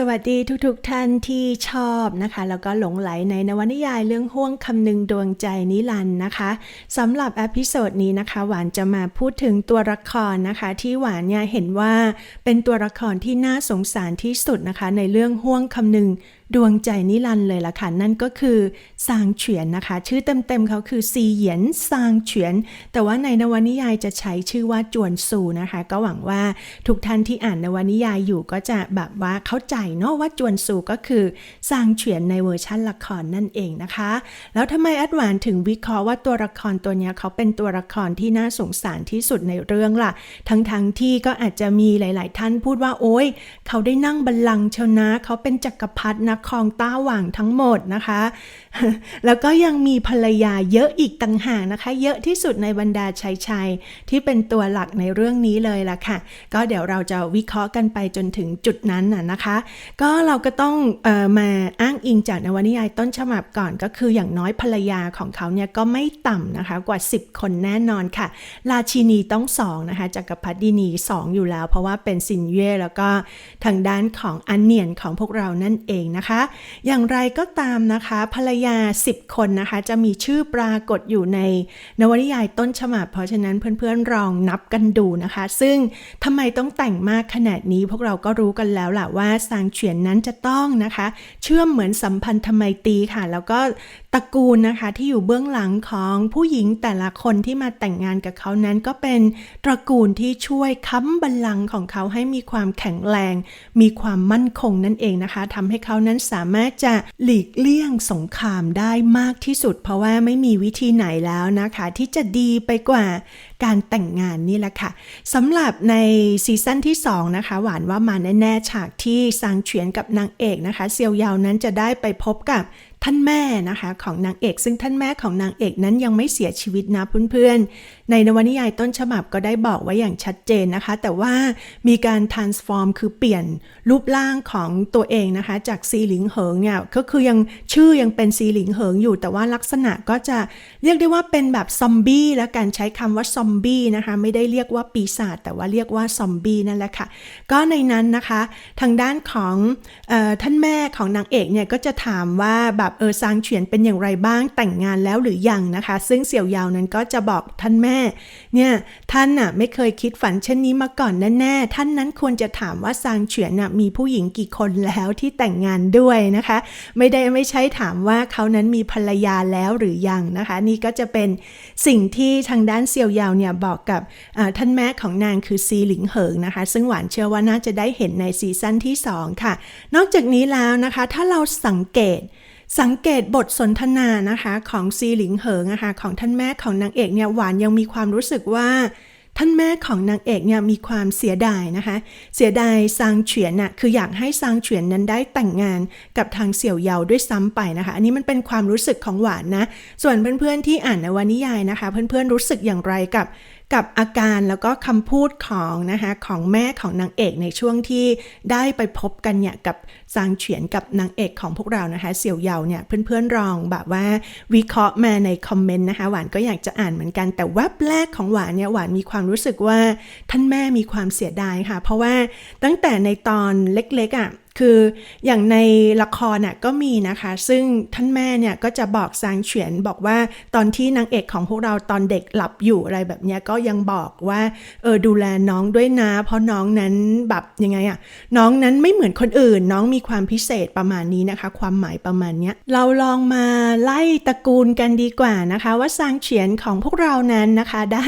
สวัสดีทุกๆทท่านที่ชอบนะคะ แล้วก็หลงไหลในนวนิยายเรื่องห่วงคำนึงดวงใจนิลันนะคะสำหรับอพิโซดนี้นะคะ หวานจะมาพูดถึงตัวละครนะคะ ที่หวานเนี่ยเห็นว่าเป็นตัวละครที่น่าสงสารที่สุดนะคะ ในเรื่องห่วงคำนึง ดวงใจนิรันเลยล่ะค่ะ นั่นก็คือซางเฉียนนะคะ ชื่อเต็มๆเขาคือซีเหยียนซางเฉียน แต่ว่าในนวนิยายจะใช้ชื่อว่าจวนซูนะคะ ก็หวังว่าทุกท่านที่อ่านนวนิยายอยู่ก็จะแบบว่าเข้าใจเนาะว่าจวนซูก็คือซางเฉียนในเวอร์ชั่นละครนั่นเองนะคะ แล้วทำไมอัดหวานถึงวิเคราะห์ว่าตัวละครตัวนี้เขาเป็นตัวละครที่น่าสงสารที่สุดในเรื่องล่ะ ทั้งๆทที่ก็อาจจะมีหลาย ๆ ท่านพูดว่าโอ๊ยเขาได้นั่งบัลลังก์เชนะเขาเป็นจักรพรรดินะครองต้าหว่างทั้งหมดนะคะ แล้วก็ยังมีภรรยาเยอะอีกต่างหากนะคะ เยอะที่สุดในบรรดาชายชายที่เป็นตัวหลักในเรื่องนี้เลยล่ะค่ะ ก็เดี๋ยวเราจะวิเคราะห์กันไปจนถึงจุดนั้นน่ะนะคะ ก็เราก็ต้องออมาอ้างอิงจากนวนิยายต้นฉบับก่อนก็คืออย่างน้อยภรรยาของเขาเนี่ยก็ไม่ต่ำนะคะกว่า 10 คนแน่นอนค่ะ ราชินีต้องสองนะคะจักรพรรดินีสองอยู่แล้ว เพราะว่าเป็นซินเย่แล้วก็ทางด้านของอันเนียนของพวกเรานั่นเองนะคะอย่างไรก็ตามนะคะ ภรรยา 10 คนนะคะ จะมีชื่อปรากฏอยู่ในนวนิยายต้นฉบับ เพราะฉะนั้นเพื่อนๆลองนับกันดูนะคะ ซึ่งทำไมต้องแต่งมากขนาดนี้พวกเราก็รู้กันแล้วล่ะว่าซางเฉียนนั้นจะต้องนะคะ เชื่อมเหมือนสัมพันธไมตรีค่ะ แล้วก็ตระกูลนะคะที่อยู่เบื้องหลังของผู้หญิงแต่ละคนที่มาแต่งงานกับเขานั้นก็เป็นตระกูลที่ช่วยค้ำบัลลังก์ของเขาให้มีความแข็งแรง มีความมั่นคงนั่นเองนะคะทำให้เขานั้นสามารถจะหลีกเลี่ยงสงครามได้มากที่สุด เพราะว่าไม่มีวิธีไหนแล้วนะคะ ที่จะดีไปกว่าการแต่งงานนี่แหละค่ะสำหรับในซีซั่นที่ 2 นะคะ หวานว่ามาแน่ๆฉากที่ซางเฉียนกับนางเอกนะคะ เซียวยาวนั้นจะได้ไปพบกับท่านแม่นะคะของนางเอก ซึ่งท่านแม่ของนางเอกนั้นยังไม่เสียชีวิตนะเพื่อนๆ ในนวนิยายต้นฉบับก็ได้บอกไว้อย่างชัดเจนนะคะ แต่ว่ามีการ transform คือเปลี่ยนรูปร่างของตัวเองนะคะ จากซีหลิงเหิงเนี่ยก็คือยังชื่อยังเป็นซีหลิงเหิงอยู่ แต่ว่าลักษณะก็จะเรียกได้ว่าเป็นแบบซอมบี้และการใช้คำว่าซอมบี้นะคะ ไม่ได้เรียกว่าปีศาจแต่ว่าเรียกว่าซอมบี้นั่นแหละค่ะ ก็ในนั้นนะคะ ทางด้านของออท่านแม่ของนางเอกเนี่ยก็จะถามว่าแบบเออซางเฉียนเป็นอย่างไรบ้างแต่งงานแล้วหรือยังนะคะ ซึ่งเสี่ยวยาวนั้นก็จะบอกท่านแม่เนี่ยท่านน่ะไม่เคยคิดฝันเช่นนี้มาก่อนแน่ๆท่านนั้นควรจะถามว่าซางเฉียนน่ะมีผู้หญิงกี่คนแล้วที่แต่งงานด้วยนะคะ ไม่ได้ไม่ใช่ถามว่าเขานั้นมีภรรยาแล้วหรือยังนะคะ นี่ก็จะเป็นสิ่งที่ทางด้านเสี่ยวยาวเนี่ยบอกกับท่านแม่ของนางคือซีหลิงเหิงนะคะ ซึ่งหวานเชื่อว่าน่าจะได้เห็นในซีซั่นที่ 2 ค่ะ นอกจากนี้แล้วนะคะ ถ้าเราสังเกตสังเกตบทสนทนานะคะของซีหลิงเหิงนะคะของท่านแม่ของนางเอกเนี่ยหวานยังมีความรู้สึกว่า ท่านแม่ของนางเอกเนี่ยมีความเสียดายนะคะ เสียดายซางเฉียนน่ะคืออยากให้ซางเฉียนนั้นได้แต่งงานกับทางเสี่ยวเยาด้วยซ้ำไปนะคะ อันนี้มันเป็นความรู้สึกของหวานนะ ส่วนเพื่อนๆที่อ่านนวนิยายนะคะ เพื่อนๆรู้สึกอย่างไรกับ กับอาการแล้วก็คำพูดของนะคะของแม่ของนางเอกในช่วงที่ได้ไปพบกันเนี่ยกับซางเฉียนกับนางเอกของพวกเรานะคะเสี่ยวเยาเนี่ยเพื่อนๆลองแบบว่าวิเคราะห์มาในคอมเมนต์นะคะหวานก็อยากจะอ่านเหมือนกันแต่แวบแรกของหวานเนี่ยหวานมีความรู้สึกว่าท่านแม่มีความเสียดายค่ะ เพราะว่าตั้งแต่ในตอนเล็กๆอะ่ะ คืออย่างในละครน่ะก็มีนะคะ ซึ่งท่านแม่เนี่ยก็จะบอกซางเฉียนบอกว่าตอนที่นางเอกของพวกเราตอนเด็กหลับอยู่อะไรแบบเนี้ยก็ยังบอกว่าเออดูแลน้องด้วยนะ เพราะน้องนั้นแบบยังไงอะน้องนั้นไม่เหมือนคนอื่น น้องมีความพิเศษประมาณนี้นะคะ ความหมายประมาณเนี้ยเราลองมาไล่ตระกูลกันดีกว่านะคะ ว่าซางเฉียนของพวกเรานั้นนะคะได้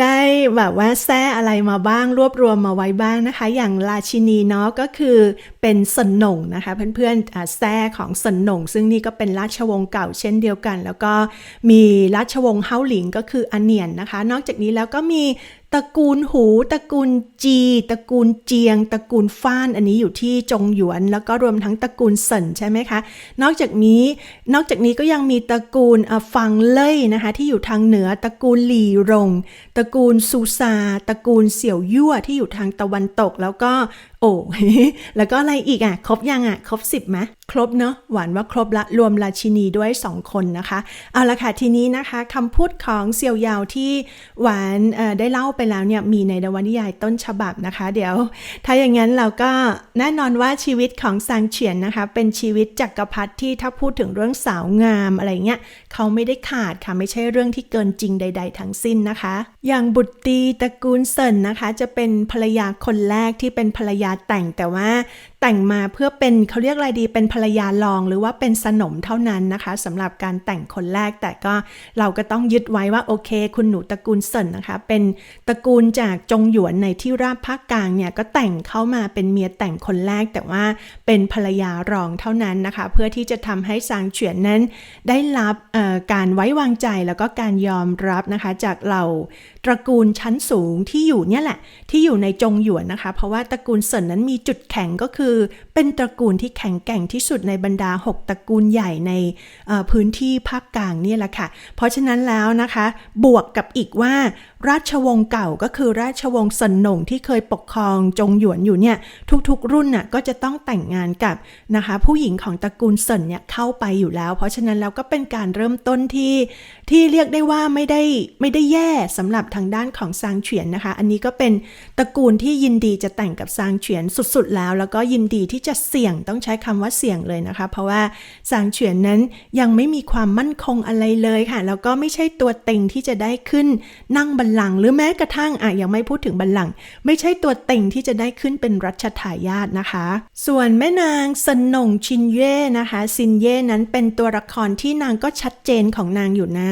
ได้แบบว่าแท้อะไรมาบ้างรวบรวมมาไว้บ้างนะคะ อย่างราชินีเนาะก็คือเป็นเป็นสนงนะคะเพื่อนๆแท้ของสนงซึ่งนี่ก็เป็นราชวงศ์เก่าเช่นเดียวกัน แล้วก็มีราชวงศ์เฮาหลิงก็คืออเนียนนะคะ นอกจากนี้แล้วก็มี ตระกูลหูตระกูลจีตระกูลเจียงตระกูลฟ้านอันนี้อยู่ที่จงหยวน แล้วก็รวมทั้งตระกูลเซินใช่ไหมคะ นอกจากนี้นอกจากนี้ก็ยังมีตระกูลฟังเล่ยนะคะที่อยู่ทางเหนือตระกูลหลี่รงตระกูลซูซาตระกูลเสี่ยวยั่วที่อยู่ทางตะวันตกแล้วก็โอ้แล้วก็อะไรอีกอะ ครบยังอะ ครบสิบไหมครบเนาะหวานว่าครบละรวมราชินีด้วย 2 คนนะคะ เอาละค่ะ ทีนี้นะคะคำพูดของเซียวยาวที่หวานได้เล่าไปแล้วเนี่ยมีในนวนิยายต้นฉบับนะคะ เดี๋ยว ถ้าอย่างนั้นเราก็แน่นอนว่าชีวิตของซางเฉียนนะคะ เป็นชีวิตจักรพรรดิที่ถ้าพูดถึงเรื่องสาวงามอะไรเงี้ยเขาไม่ได้ขาดค่ะไม่ใช่เรื่องที่เกินจริงใด ๆ ทั้งสิ้นนะคะ อย่างบุตรีตระกูลเซินนะคะ จะเป็นภรรยาคนแรกที่เป็นภรรยาแต่งแต่ว่าแต่งมาเพื่อเป็นเขาเรียกอะไรดีเป็นภรรยารองหรือว่าเป็นสนมเท่านั้นนะคะสำหรับการแต่งคนแรกแต่ก็เราก็ต้องยึดไว้ว่าโอเค คุณหนูตระกูลเซินนะคะ เป็นตระกูลจากจงหยวนในที่ราบภาคกลางเนี่ยก็แต่งเข้ามาเป็นเมียแต่งคนแรก แต่ว่าเป็นภรรยารองเท่านั้นนะคะ เพื่อที่จะทำให้ซางเฉียนนั้นได้รับการไว้วางใจแล้วก็การยอมรับนะคะจากเหล่าตระกูลชั้นสูงที่อยู่เนี่ยแหละ ที่อยู่ในจงหยวนนะคะ เพราะว่าตระกูลเซินนั้นมีจุดแข็งก็คือ เป็นตระกูลที่แข็งแกร่งที่สุดในบรรดา 6 ตระกูลใหญ่ในพื้นที่ภาคกลางเนี่ยแหละค่ะ เพราะฉะนั้นแล้วนะคะ บวกกับอีกว่าราชวงศ์เก่าก็คือราชวงศ์เซินหนงที่เคยปกครองจงหยวนอยู่เนี่ยทุกๆ รุ่นน่ะก็จะต้องแต่งงานกับนะคะ ผู้หญิงของตระกูลเซินเนี่ยเข้าไปอยู่แล้ว เพราะฉะนั้นแล้วก็เป็นการเริ่มต้นที่ที่เรียกได้ว่าไม่ได้ไม่ได้แย่สำหรับทางด้านของซางเฉียนนะคะ อันนี้ก็เป็นตระกูลที่ยินดีจะแต่งกับซางเฉียนสุดๆ แล้ว แล้วก็ยินดีที่จะเสี่ยงต้องใช้คำว่าเสี่ยงเลยนะคะ เพราะว่าซางเฉียนนั้นยังไม่มีความมั่นคงอะไรเลยค่ะ แล้วก็ไม่ใช่ตัวเต็งที่จะได้ขึ้นนั่งบัลลังก์หรือแม้กระทั่งอะยังไม่พูดถึงบัลลังก์ไม่ใช่ตัวเต็งที่จะได้ขึ้นเป็นรัชทายาทนะคะ ส่วนแม่นางสนงชินเย่นะคะซินเย่นั้นเป็นตัวละครที่นางก็ชัดเจนของนางอยู่นะ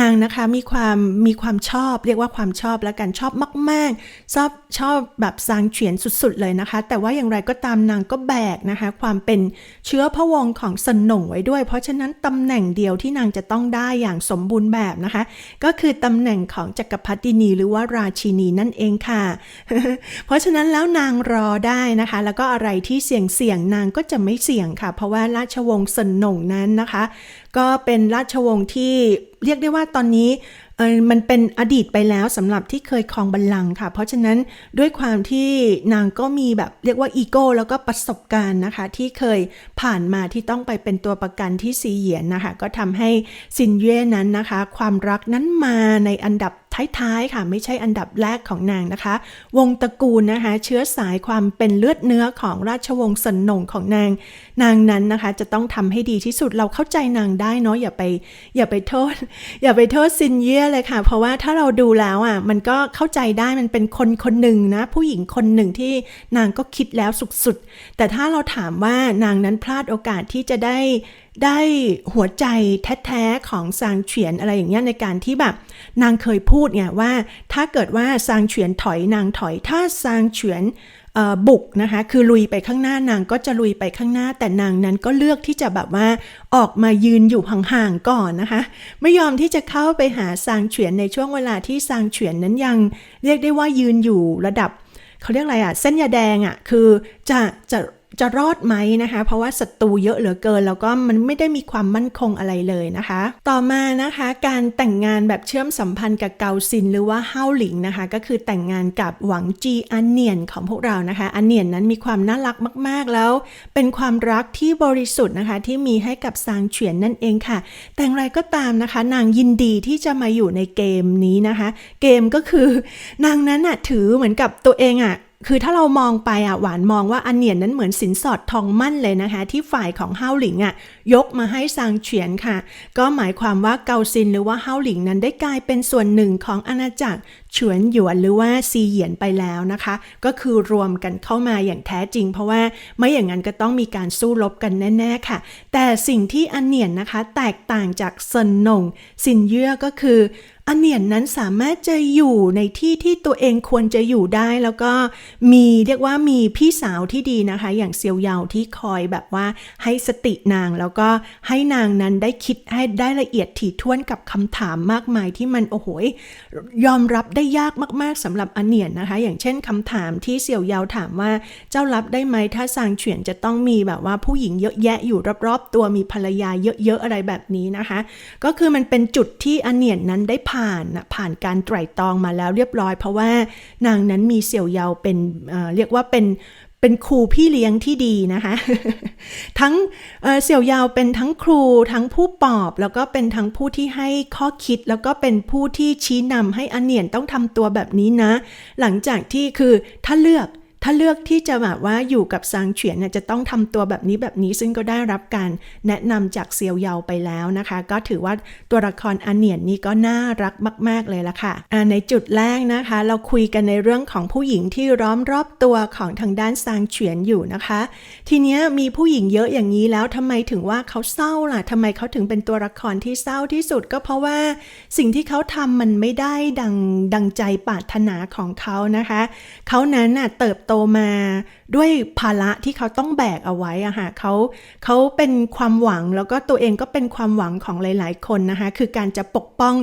นางนะคะมีความมีความชอบเรียกว่าความชอบแล้วกันชอบมาก ๆ ชอบชอบแบบซางเฉียนสุดๆเลยนะคะ แต่ว่าอย่างไรก็ตามนางก็แบกนะคะ ความเป็นเชื้อพระวงศ์ของสนงไว้ด้วย เพราะฉะนั้นตำแหน่งเดียวที่นางจะต้องได้อย่างสมบูรณ์แบบนะคะ ก็คือตำแหน่งของจักรพรรดินีหรือว่าราชินีนั่นเองค่ะ เพราะฉะนั้นแล้วนางรอได้นะคะ แล้วก็อะไรที่เสี่ยงเสี่ยงๆนางก็จะไม่เสี่ยงค่ะ เพราะว่าราชวงศ์สนงนั้นนะคะก็เป็นราชวงศ์ที่เรียกได้ว่าตอนนี้มันเป็นอดีตไปแล้วสำหรับที่เคยครองบัลลังก์ค่ะ เพราะฉะนั้นด้วยความที่นางก็มีแบบเรียกว่าอีโก้แล้วก็ประสบการณ์นะคะ ที่เคยผ่านมาที่ต้องไปเป็นตัวประกันที่ซีเหยียนนะคะ ก็ทำให้ซินเย่นั้นนะคะ ความรักนั้นมาในอันดับ ท้ายๆค่ะ ไม่ใช่อันดับแรกของนางนะคะ วงตระกูลนะคะ เชื้อสายความเป็นเลือดเนื้อของราชวงศ์สนนงของนาง นางนั้นนะคะ จะต้องทำให้ดีที่สุดเราเข้าใจนางได้เนาะอย่าไปอย่าไปโทษ อย่าไปโทษซินเย่เลยค่ะ เพราะว่าถ้าเราดูแล้วอะมันก็เข้าใจได้มันเป็นคนคนหนึ่งนะ ผู้หญิงคนหนึ่งที่นางก็คิดแล้วสุดๆแต่ถ้าเราถามว่านางนั้นพลาดโอกาสที่จะได้ ได้หัวใจแท้ๆของซางเฉียนอะไรอย่างเงี้ยในการที่แบบนางเคยพูดไงว่า ถ้าเกิดว่าซางเฉียนถอยนางถอย ถ้าซางเฉียนบุกนะคะคือลุยไปข้างหน้านางก็จะลุยไปข้างหน้า แต่นางนั้นก็เลือกที่จะแบบว่าออกมายืนอยู่ห่างๆก่อนนะคะ ไม่ยอมที่จะเข้าไปหาซางเฉียนในช่วงเวลาที่ซางเฉียนนั้นยัง เรียกได้ว่ายืนอยู่ระดับเขาเรียกอะไรอะเส้นยาแดงอะคือจะจะ จะรอดไหมนะคะ เพราะว่าศัตรูเยอะเหลือเกิน แล้วก็มันไม่ได้มีความมั่นคงอะไรเลยนะคะ ต่อมานะคะการแต่งงานแบบเชื่อมสัมพันธ์กับเกาซินหรือว่าเฮาหลิงนะคะ ก็คือแต่งงานกับหวังจีอันเนียนของพวกเรานะคะอันเนียนนั้นมีความน่ารักมาก ๆ แล้ว เป็นความรักที่บริสุทธิ์นะคะที่มีให้กับซางเฉียนนั่นเองค่ะ แต่อย่างไรก็ตามนะคะ นางยินดีที่จะมาอยู่ในเกมนี้นะคะ เกมก็คือนางนั้นน่ะถือเหมือนกับตัวเองอะ คือถ้าเรามองไปอะหวานมองว่าอันเนียนนั้นเหมือนสินสอดทองมั่นเลยนะคะ ที่ฝ่ายของเฮาหลิงอะยกมาให้ซางเฉียนค่ะ ก็หมายความว่าเกาซินหรือว่าเฮาหลิงนั้นได้กลายเป็นส่วนหนึ่งของอาณาจักร ฉวนหยวนหรือว่าซีเหยียนไปแล้วนะคะ ก็คือรวมกันเข้ามาอย่างแท้จริง เพราะว่าไม่อย่างนั้นก็ต้องมีการสู้รบกันแน่ๆค่ะ แต่สิ่งที่อันเนียนนะคะ แตกต่างจากเซินหนงซินเย่อก็คืออันเนียนนั้นสามารถจะอยู่ในที่ที่ตัวเองควรจะอยู่ได้แล้วก็มีเรียกว่ามีพี่สาวที่ดีนะคะ อย่างเซียวเยาที่คอยแบบว่าให้สตินางแล้วก็ให้นางนั้นได้คิดให้ได้ละเอียดถี่ถ้วนกับคำถามมากมายที่มันโอ้โหยอมรับได้ยากมากๆสำหรับอเนียนนะคะ อย่างเช่นคำถามที่เสี่ยวเยาถามว่าเจ้ารับได้ไหมถ้าซางเฉียนจะต้องมีแบบว่าผู้หญิงเยอะแยะอยู่รอบๆ ตัวมีภรรยาเยอะๆอะไรแบบนี้นะคะ ก็คือมันเป็นจุดที่อเนียนนั้นได้ผ่านน่ะผ่านการไตร่ตรองมาแล้วเรียบร้อย เพราะว่านางนั้นมีเสี่ยวเยาเป็นเรียกว่าเป็น เป็นครูพี่เลี้ยงที่ดีนะคะ ทั้งเเสี่ยวยาวเป็นทั้งครูทั้งผู้ปอบ แล้วก็เป็นทั้งผู้ที่ให้ข้อคิด แล้วก็เป็นผู้ที่ชี้นำให้อเนียนต้องทำตัวแบบนี้นะ หลังจากที่คือถ้าเลือก ถ้าเลือกที่จะแบบว่าอยู่กับซางเฉียนเนี่ยจะต้องทำตัวแบบนี้แบบนี้ซึ่งก็ได้รับการแนะนำจากเซียวเยาไปแล้วนะคะ ก็ถือว่าตัวละครอันเนียนนี่ก็น่ารักมาก ๆ เลยละค่ะอ่าในจุดแรกนะคะ เราคุยกันในเรื่องของผู้หญิงที่ล้อมรอบตัวของทางด้านซางเฉียนอยู่นะคะ ทีนี้มีผู้หญิงเยอะอย่างนี้แล้วทำไมถึงว่าเขาเศร้าล่ะทำไมเขาถึงเป็นตัวละครที่เศร้าที่สุดก็เพราะว่าสิ่งที่เขาทำมันไม่ได้ดังดังใจปรารถนาของเขานะคะ เขานั้นน่ะเติบโตมาด้วยภาระที่เขาต้องแบกเอาไว้อะค่ะเขาเขาเป็นความหวังแล้วก็ตัวเองก็เป็นความหวังของหลาย ๆ คนนะคะ คือการจะปกป้อง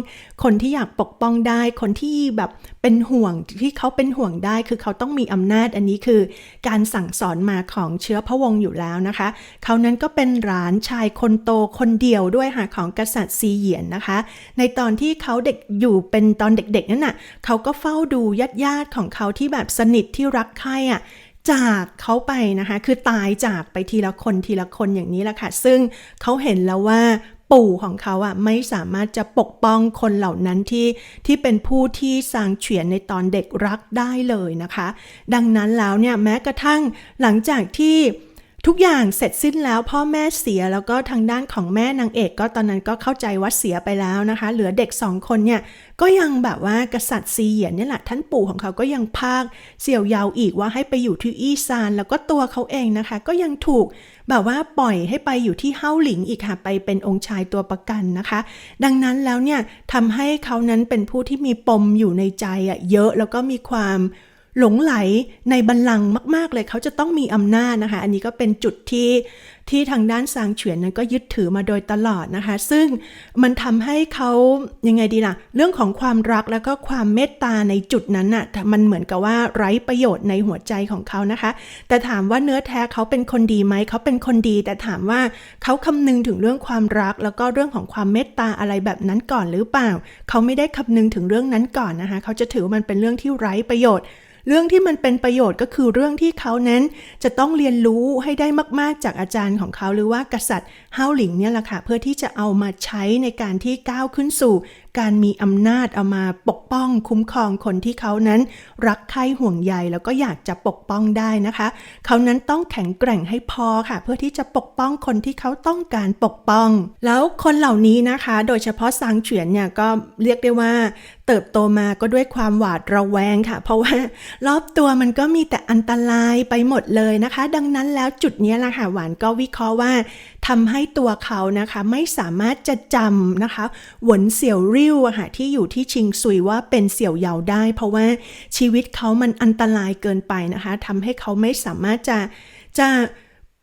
คนที่อยากปกป้องได้ คนที่แบบเป็นห่วงที่เขาเป็นห่วงได้ คือเขาต้องมีอำนาจอันนี้คือ การสั่งสอนมาของเชื้อพระวงศ์อยู่แล้วนะคะ เขานั้นก็เป็นหลานชายคนโตคนเดียวด้วยค่ะของกษัตริย์ซีเหยียนนะคะ ในตอนที่เขาเด็กอยู่เป็นตอนเด็ก ๆ นั่นน่ะเขาก็เฝ้าดูญาติญาติๆของเขาที่แบบสนิทที่รักใคร่อะจากเขาไปนะคะคือตายจากไปทีละคนทีละคนอย่างนี้แหละค่ะ ซึ่งเขาเห็นแล้วว่าปู่ของเขาอะไม่สามารถจะปกป้องคนเหล่านั้นที่ที่เป็นผู้ที่สร้างเฉียนในตอนเด็กรักได้เลยนะคะ ดังนั้นแล้วเนี่ยแม้กระทั่งหลังจากที่ทุกอย่างเสร็จสิ้นแล้วพ่อแม่เสียแล้วก็ทางด้านของแม่นางเอกก็ตอนนั้นก็เข้าใจว่าเสียไปแล้วนะคะ เหลือเด็กสองคนเนี่ย ก็ยังแบบว่ากษัตริย์ซีเหยียนเนี่ยแหละท่านปู่ของเขาก็ยังพากเสี่ยวยาวอีกว่าให้ไปอยู่ที่อี้ซาน แล้วก็ตัวเขาเองนะคะ ก็ยังถูกแบบว่าปล่อยให้ไปอยู่ที่เฮาหลิงอีกค่ะ ไปเป็นองค์ชายตัวประกันนะคะ ดังนั้นแล้วเนี่ยทำให้เขานั้นเป็นผู้ที่มีปมอยู่ในใจอะเยอะแล้วก็มีความหลงไหลในบัลลังก์มาก ๆ เลยเขาจะต้องมีอำนาจนะคะ อันนี้ก็เป็นจุดที่ ที่ทางด้านซางเฉียนนั้นก็ยึดถือมาโดยตลอดนะคะ ซึ่งมันทำให้เขายังไงดีล่ะ เรื่องของความรักแล้วก็ความเมตตาในจุดนั้นน่ะมันเหมือนกับว่าไร้ประโยชน์ในหัวใจของเขานะคะ แต่ถามว่าเนื้อแท้เขาเป็นคนดีไหมเขาเป็นคนดี แต่ถามว่าเขาคำนึงถึงเรื่องความรัก แล้วก็เรื่องของความเมตตาอะไรแบบนั้นก่อนหรือเปล่า เขาไม่ได้คำนึงถึงเรื่องนั้นก่อนนะคะ เขาจะถือมันเป็นเรื่องที่ไร้ประโยชน์ เรื่องที่มันเป็นประโยชน์ก็คือเรื่องที่เขานั้นจะต้องเรียนรู้ให้ได้มาก ๆ จากอาจารย์ของเขาหรือว่ากษัตริย์ เฮาหลิงเนี่ยแหละค่ะเพื่อที่จะเอามาใช้ในการที่ก้าวขึ้นสู่ การมีอำนาจเอามาปกป้องคุ้มครองคนที่เขานั้น รักใคร่ห่วงใยแล้วก็อยากจะปกป้องได้นะคะ เขานั้นต้องแข็งแกร่งให้พอค่ะ เพื่อที่จะปกป้องคนที่เขาต้องการปกป้อง แล้วคนเหล่านี้นะคะ โดยเฉพาะซางเฉียนเนี่ยก็เรียกได้ว่าเติบโตมาก็ด้วยความหวาดระแวงค่ะ เพราะว่ารอบตัวมันก็มีแต่อันตรายไปหมดเลยนะคะ ดังนั้นแล้วจุดนี้ละค่ะหวานก็วิเคราะห์ว่าทำให้ตัวเขานะคะไม่สามารถจะจำนะคะหวนเสี่ยวริ้วอะค่ะที่อยู่ที่ชิงซุยว่าเป็นเสี่ยวเหยาได้ เพราะว่าชีวิตเขามันอันตรายเกินไปนะคะทำให้เขาไม่สามารถจะจะ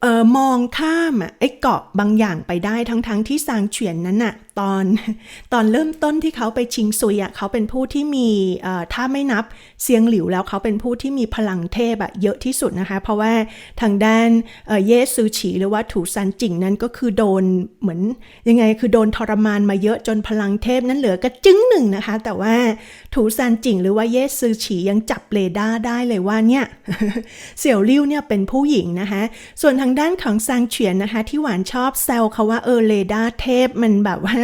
ออมองข้ามอไอ้เกาะบางอย่างไปได้ทั้งๆทที่ซางเฉียนนั้นน่ะ ตอน ตอนเริ่มต้นที่เขาไปชิงซุยอะเขาเป็นผู้ที่มีถ้าไม่นับเซียงหลิวแล้วเขาเป็นผู้ที่มีพลังเทพอะเยอะที่สุดนะคะ เพราะว่าทางด้านเอ่อเยซูฉีหรือว่าถูซันจิงนั้นก็คือโดนเหมือนยังไงคือโดนทรมานมาเยอะจนพลังเทพนั้นเหลือกระจึ้งหนึ่งนะคะ แต่ว่าถูซันจิงหรือว่าเยซูฉียังจับเรดาร์ได้เลยว่าเนี่ยเสี่ยวลิ่วเนี่ยเป็นผู้หญิงนะคะ ส่วนทางด้านของซางเฉียนนะคะ ที่หวานชอบแซวเขาว่าเออเรดาร์เทพมันแบบว่า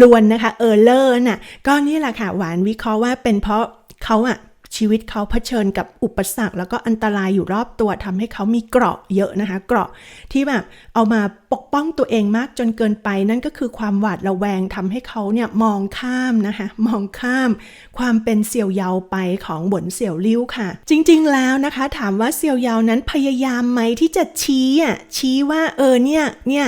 ลวนนะคะเออเลอร์น่ะก็นี่แหละค่ะหวานวิเคราะห์ว่าเป็นเพราะเขาอะชีวิตเขาเผชิญกับอุปสรรค แล้วก็อันตรายอยู่รอบตัวทำให้เขามีเกราะเยอะนะคะ เกราะที่แบบเอามาปกป้องตัวเองมากจนเกินไป นั่นก็คือความหวาดระแวงทำให้เขาเนี่ยมองข้ามนะคะ มองข้าม ความเป็นเสี่ยวเยาไปของบนเสี่ยวลิ้วค่ะ จริงๆแล้วนะคะ ถามว่าเสี่ยวเยานั้นพยายามไหมที่จะชี้อะชี้ว่าเออเนี่ยเนี่ย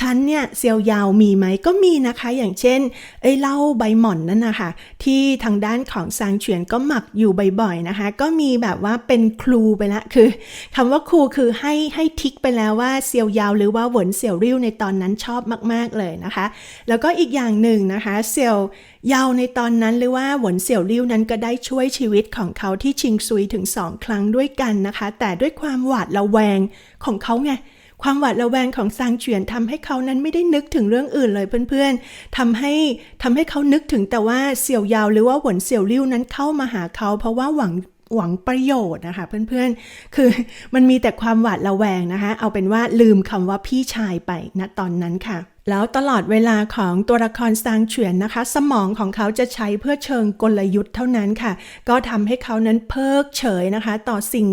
ฉันเนี่ยเซียว ยาวมีไหมก็มีนะคะ อย่างเช่นไอ้เหล้าใบหม่อนนั่นนะคะที่ทางด้านของซางเฉียนก็หมักอยู่บ่อยๆนะคะ ก็มีแบบว่าเป็นครูไปละคือคำว่าครูคือให้ให้ทิกไปแล้วว่าเซียวยาวหรือว่าเหวินเสี่ยวริ้วในตอนนั้นชอบมากๆเลยนะคะ แล้วก็อีกอย่างหนึ่งนะคะเซียวยาวในตอนนั้นหรือว่าหวนเสี่ยวริ้วนั้นก็ได้ช่วยชีวิตของเขาที่ชิงซุยถึงสองครั้งด้วยกันนะคะ แต่ด้วยความหวาดระแวงของเขาไง ความหวาดระแวงของซางเฉียนทำให้เขานั้นไม่ได้นึกถึงเรื่องอื่นเลยเพื่อนๆทำให้ทำให้เขานึกถึงแต่ว่าเสี่ยวยาวหรือว่าหวนเสี่ยวลิ้วนั้นเข้ามาหาเขา เพราะว่าหวังหวังประโยชน์นะคะเพื่อนๆ คือมันมีแต่ความหวาดระแวงนะคะ เอาเป็นว่าลืมคำว่าพี่ชายไปณตอนนั้นค่ะ แล้วตลอดเวลาของตัวละครซางเฉวียนนะคะ สมองของเขาจะใช้เพื่อเชิงกลยุทธ์เท่านั้นค่ะ ก็ทำให้เขานั้นเพิกเฉยนะคะ ต่อสิ่ง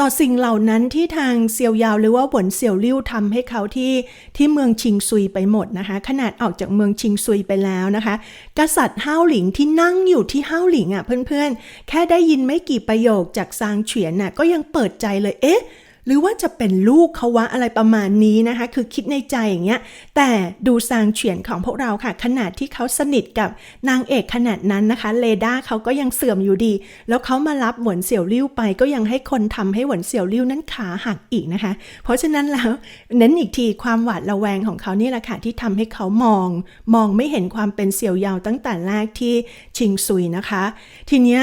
ต่อสิ่งเหล่านั้นที่ทางเซียวยาวหรือว่าหวนเซียวลิ่วทำให้เขาที่ที่เมืองชิงซุยไปหมดนะคะ ขนาดออกจากเมืองชิงซุยไปแล้วนะคะ กษัตริย์ห้าวหลิงที่นั่งอยู่ที่ห้าวหลิงอะเพื่อนๆ แค่ได้ยินไม่กี่ประโยคจากซางเฉียนน่ะก็ยังเปิดใจเลยเอ๊ะ หรือว่าจะเป็นลูกเขาวะอะไรประมาณนี้นะคะ คือคิดในใจอย่างเงี้ย แต่ดูซางเฉียนของพวกเราค่ะ ขนาดที่เขาสนิทกับนางเอกขนาดนั้นนะคะ เลด้าเขาก็ยังเสื่อมอยู่ดี แล้วเขามารับหวนเสี่ยวลิ้วไป ก็ยังให้คนทำให้หวนเสี่ยวลิ้วนั้นขาหักอีกนะคะ เพราะฉะนั้นแล้วเน้นอีกทีความหวาดระแวงของเขานี่แหละค่ะที่ทำให้เขามอง มองไม่เห็นความเป็นเสี่ยวยาวตั้งแต่แรกที่ชิงซุยนะคะ ทีเนี้ย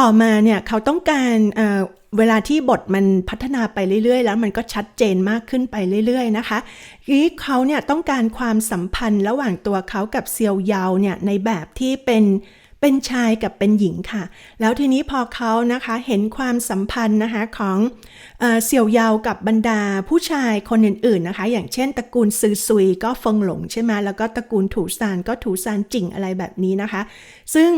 ต่อมาเนี่ยเขาต้องการเเวลาที่บทมันพัฒนาไปเรื่อย ๆ แล้วมันก็ชัดเจนมากขึ้นไปเรื่อย ๆ นะคะทีนี้เขาเนี่ยต้องการความสัมพันธ์ระหว่างตัวเขากับเซียวยาวเนี่ยในแบบที่เป็น เป็นชายกับเป็นหญิงค่ะ แล้วทีนี้พอเขานะคะเห็นความสัมพันธ์นะคะของเอเสี่ยวเยากับบรรดาผู้ชายคนอื่นๆนะคะ อย่างเช่นตระกูลซือซุยก็เฟิงหลงใช่ไหมแล้วก็ตระกูลถูซานก็ถูซานจิ่งอะไรแบบนี้นะคะ ซึ่ง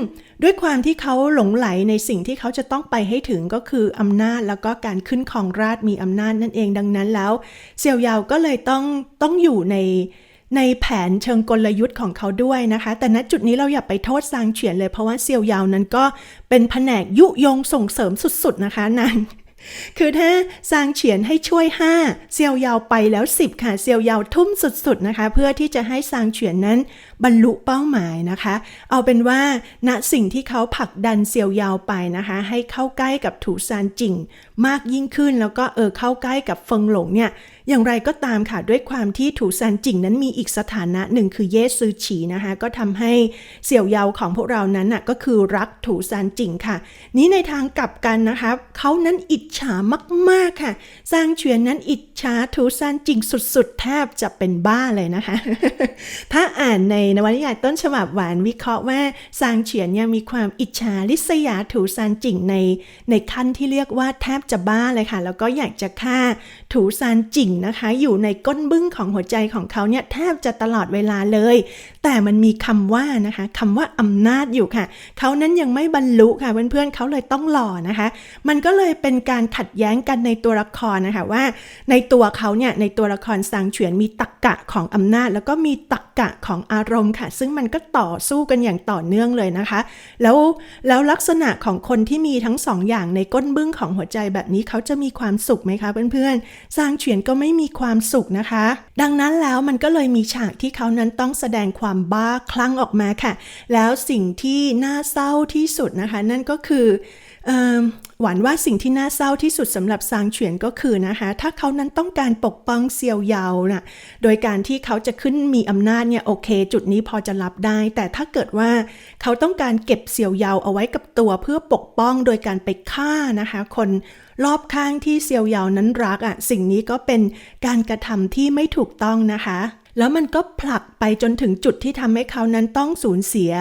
ด้วยความที่เขาหลงไหลในสิ่งที่เขาจะต้องไปให้ถึงก็คืออำนาจแล้วก็การขึ้นครองราชมีอำนาจนั่นเองดังนั้นแล้ว เสี่ยวเยาก็เลยต้องต้องอยู่ใน ในแผนเชิงกลยุทธ์ของเขาด้วยนะคะ แต่ณจุดนี้เราอย่าไปโทษซางเฉียนเลย เพราะว่าเซียวยาวนั้นก็เป็นแผนกยุยงส่งเสริมสุดๆนะคะนางคือถ้าซางเฉียนให้ช่วย 5 เซียวยาวไปแล้ว 10 ค่ะ เซียวยาวทุ่มสุดๆนะคะ เพื่อที่จะให้ซางเฉียนนั้น บรรลุเป้าหมายนะคะ เอาเป็นว่าณสิ่งที่เขาผลักดันเซียวยาวไปนะคะ ให้เข้าใกล้กับถูซานจิงมากยิ่งขึ้นแล้วก็เออเข้าใกล้กับเฟิงหลงเนี่ยอย่างไรก็ตามค่ะด้วยความที่ถูซานจิงนั้นมีอีกสถานะหนึ่งคือเยซือฉีนะคะก็ทำให้เสี่ยวเยาวของพวกเรานั้นน่ะก็คือรักถูซานจิงค่ะ นี้ในทางกลับกันนะคะเขานั้นอิจฉามากๆค่ะซางเฉียนนั้นอิจฉาถูซานจิงสุดๆ แทบจะเป็นบ้าเลยนะคะ ถ้าอ่านในนวนิยายต้นฉบับหวานวิเคราะห์ว่าซางเฉียนเนี่ยมีความอิจฉาริษยาถูซานจิงในในขั้นที่เรียกว่าแทบจะบ้าเลยค่ะ แล้วก็อยากจะฆ่าถูซานจิงนะคะ อยู่ในก้นบึ้งของหัวใจของเขาเนี่ยแทบจะตลอดเวลาเลย แต่มันมีคำว่านะคะคำว่าอำนาจอยู่ค่ะ เขานั้นยังไม่บรรลุค่ะ เพื่อนๆเขาเลยต้องหล่อนะคะ มันก็เลยเป็นการขัดแย้งกันในตัวละครนะคะว่า ในตัวเขาเนี่ยในตัวละครซางเฉียนมีตักกะของอำนาจ แล้วก็มีตักกะของอารมณ์ค่ะ ซึ่งมันก็ต่อสู้กันอย่างต่อเนื่องเลยนะคะ แล้วแล้วลักษณะของคนที่มีทั้งสองอย่างในก้นบึ้งของหัวใจแบบนี้เขาจะมีความสุขไหมคะเพื่อนๆซางเฉียนก็ไม่มีความสุขนะคะ ดังนั้นแล้วมันก็เลยมีฉากที่เขานั้นต้องแสดงความบ้าคลั่งออกมาค่ะ แล้วสิ่งที่น่าเศร้าที่สุดนะคะ นั่นก็คือ หวานว่าสิ่งที่น่าเศร้าที่สุดสำหรับซางเฉียนก็คือนะคะถ้าเขานั้นต้องการปกป้องเซียวเยาวน่ะโดยการที่เขาจะขึ้นมีอำนาจเนี่ยโอเค จุดนี้พอจะรับได้ แต่ถ้าเกิดว่าเขาต้องการเก็บเซียวเยาเอาไว้กับตัวเพื่อปกป้องโดยการไปฆ่านะคะ คนรอบข้างที่เซียวเยานั้นรักอะสิ่งนี้ก็เป็นการกระทำที่ไม่ถูกต้องนะคะ แล้วมันก็ผลักไปจนถึงจุดที่ทำให้เขานั้นต้องสูญเสีย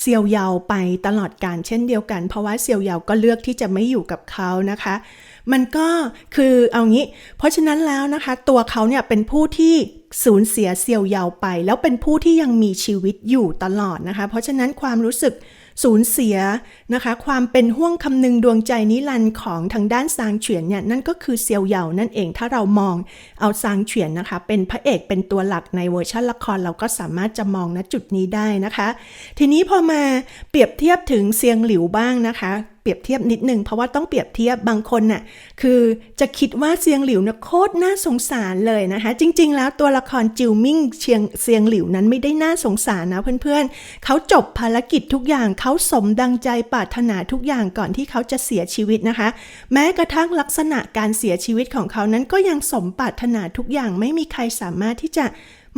เซียวเยาไปตลอดการเช่นเดียวกัน เพราะว่าเซียวเยาก็เลือกที่จะไม่อยู่กับเขานะคะ มันก็คือเอางี้ เพราะฉะนั้นแล้วนะคะ ตัวเขาเนี่ยเป็นผู้ที่สูญเสียเซียวเยาไป แล้วเป็นผู้ที่ยังมีชีวิตอยู่ตลอดนะคะ เพราะฉะนั้นความรู้สึก สูญเสียนะคะ ความเป็นห่วงคำนึงดวงใจนิรันดร์ของทางด้านซางเฉียนเนี่ยนั่นก็คือเซียวเหยานั่นเองถ้าเรามองเอาซางเฉียนนะคะ เป็นพระเอกเป็นตัวหลักในเวอร์ชันละครเราก็สามารถจะมองณจุดนี้ได้นะคะ ทีนี้พอมาเปรียบเทียบถึงเซียงหลิวบ้างนะคะ เปรียบเทียบนิดนึง เพราะว่าต้องเปรียบเทียบบางคนน่ะคือจะคิดว่าเซียงหลิวเนี่ยโคตรน่าสงสารเลยนะคะ จริง ๆ แล้วตัวละครจิวมิ่งเชียงเซียงหลิวนั้นไม่ได้น่าสงสารนะเพื่อนๆเขาจบภารกิจทุกอย่างเขาสมดังใจปรารถนาทุกอย่างก่อนที่เขาจะเสียชีวิตนะคะ แม้กระทั่งลักษณะการเสียชีวิตของเขานั้นก็ยังสมปรารถนาทุกอย่างไม่มีใครสามารถที่จะ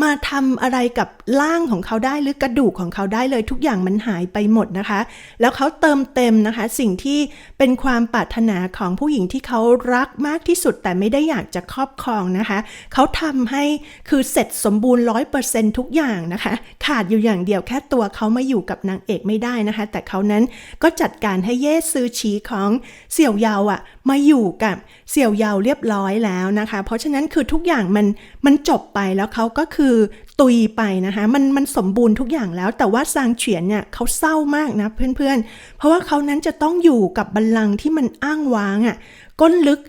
มาทำอะไรกับร่างของเขาได้หรือกระดูกของเขาได้เลยทุกอย่างมันหายไปหมดนะคะ แล้วเขาเติมเต็มนะคะ สิ่งที่เป็นความปรารถนาของผู้หญิงที่เขารักมากที่สุด แต่ไม่ได้อยากจะครอบครองนะคะ เขาทำให้คือเสร็จสมบูรณ์ร้อยเปอร์เซ็นทุกอย่างนะคะ ขาดอยู่อย่างเดียวแค่ตัวเขามาอยู่กับนางเอกไม่ได้นะคะ แต่เขานั้นก็จัดการให้เย่ซือชีของเสี่ยวเยาอะมาอยู่กับเสี่ยวเยาเรียบร้อยแล้วนะคะ เพราะฉะนั้นคือทุกอย่างมันมันจบไปแล้วเขาก็คือตุยไปนะคะมันมันสมบูรณ์ทุกอย่างแล้ว แต่ว่าซางเฉียนเนี่ยเขาเศร้ามากนะเพื่อนๆ เพราะว่าเขานั้นจะต้องอยู่กับบัลลังก์ที่มันอ้างว้างอะก้นลึก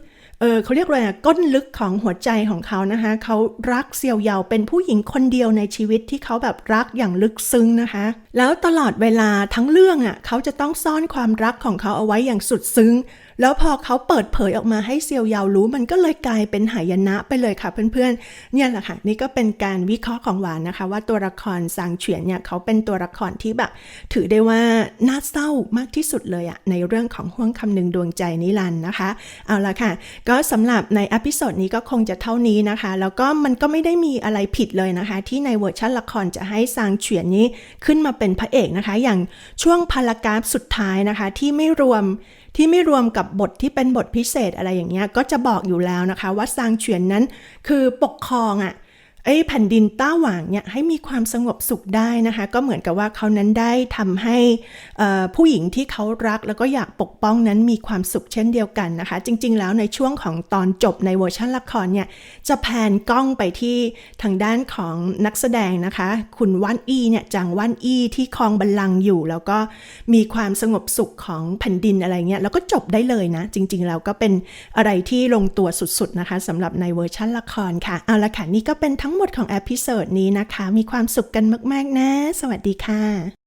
เออเขาเรียกอะไรอะก้นลึกของหัวใจของเขานะคะเขารักเซียวเยาเป็นผู้หญิงคนเดียวในชีวิตที่เขาแบบรักอย่างลึกซึ้งนะคะ แล้วตลอดเวลาทั้งเรื่องอะเขาจะต้องซ่อนความรักของเขาเอาไว้อย่างสุดซึ้ง แล้วพอเขาเปิดเผยออกมาให้เซียวเยารู้ มันก็เลยกลายเป็นหายนะไปเลยค่ะเพื่อนๆ เนี่ยแหละค่ะ นี่ก็เป็นการวิเคราะห์ของหวานนะคะ ว่าตัวละครซางเฉียนเนี่ยเขาเป็นตัวละครที่แบบ ถือได้ว่าน่าเศร้ามากที่สุดเลยอะในเรื่องของห่วงคำหนึ่งดวงใจนิรันต์นะคะ เอาละค่ะ ก็สำหรับในอพิโซดนี้ก็คงจะเท่านี้นะคะ แล้วก็มันก็ไม่ได้มีอะไรผิดเลยนะคะ ที่ในเวอร์ชันละครจะให้ซางเฉียนนี้ขึ้นมาเป็นพระเอกนะคะ อย่างช่วงพารากราฟสุดท้ายนะคะ ที่ไม่รวม ที่ไม่รวมกับบทที่เป็นบทพิเศษอะไรอย่างเงี้ยก็จะบอกอยู่แล้วนะคะว่าซางเฉียนนั้น คือปกครองอะ่ะ ไอ้แผ่นดินต้าหว่างเนี่ยให้มีความสงบสุขได้นะคะ ก็เหมือนกับว่าเขานั้นได้ทำให้ผู้หญิงที่เขารักแล้วก็อยากปกป้องนั้นมีความสุขเช่นเดียวกันนะคะ จริง ๆ แล้วในช่วงของตอนจบในเวอร์ชันละครเนี่ยจะแพนกล้องไปที่ทางด้านของนักแสดงนะคะ คุณว่านอี้เนี่ยจางว่านอี้ที่ครองบัลลังก์อยู่ แล้วก็มีความสงบสุขของแผ่นดินอะไรเงี้ยแล้วก็จบได้เลยนะ จริง ๆ แล้วก็เป็นอะไรที่ลงตัวสุดๆนะคะสำหรับในเวอร์ชันละครค่ะเอาละค่ะนี่ก็เป็นทั้งงหมดของอพิโซดนี้นะคะ มีความสุขกันมาก ๆ นะ สวัสดีค่ะ